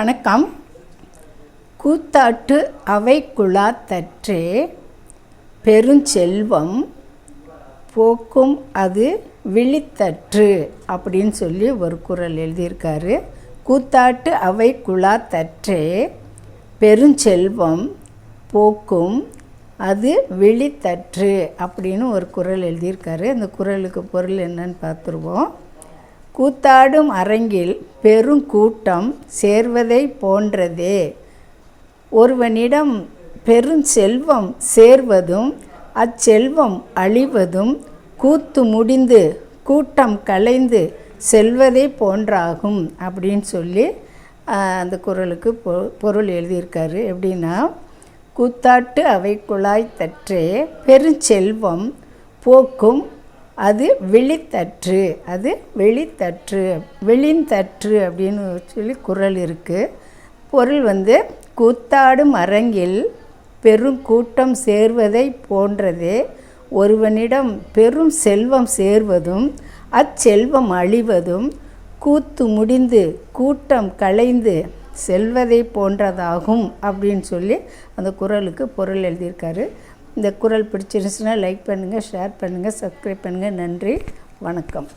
வணக்கம். கூத்தாட்டு அவை குழாத்தற்றே பெருஞ்செல்வம் போக்கும் அது விழித்தற்று அப்படின்னு சொல்லி ஒரு குறள் எழுதியிருக்காரு. கூத்தாட்டு அவை குழாத்தற்றே பெருஞ்செல்வம் போக்கும் அது விழித்தற்று அப்படின்னு ஒரு குறள் எழுதியிருக்காரு. அந்த குறளுக்கு பொருள் என்னன்னு பார்த்துருவோம். கூத்தாடும் அரங்கில் பெருங்கூட்டம் சேர்வதை போன்றதே. ஒருவனிடம் பெருஞ்செல்வம் சேர்வதும் அச்செல்வம் அழிவதும் கூத்து முடிந்து கூட்டம் கலைந்து செல்வதை போன்றாகும் அப்படின்னு சொல்லி அந்த குரலுக்கு பொ பொருள் எழுதியிருக்காரு. எப்படின்னா கூத்தாட்டு அவை குழாய் தற்றே பெருஞ்செல்வம் போக்கும் அது விழித்தற்று அது வெளித்தற்று வெளிந்தற்று அப்படின்னு சொல்லி குறள் இருக்குது பொருள் வந்து கூத்தாடும் அரங்கில் பெருங்கூட்டம் சேர்வதை போன்றதே ஒருவனிடம் பெரும் செல்வம் சேர்வதும் அச்செல்வம் அழிவதும் கூத்து முடிந்து கூட்டம் கலைந்து செல்வதை போன்றதாகும் அப்படின்னு சொல்லி அந்த குரலுக்கு பொருள் எழுதியிருக்காரு. இந்த குரல் பிடிச்சிருச்சுன்னா லைக் பண்ணுங்கள் ஷேர் பண்ணுங்கள் சப்ஸ்கிரைப் பண்ணுங்கள் நன்றி வணக்கம்.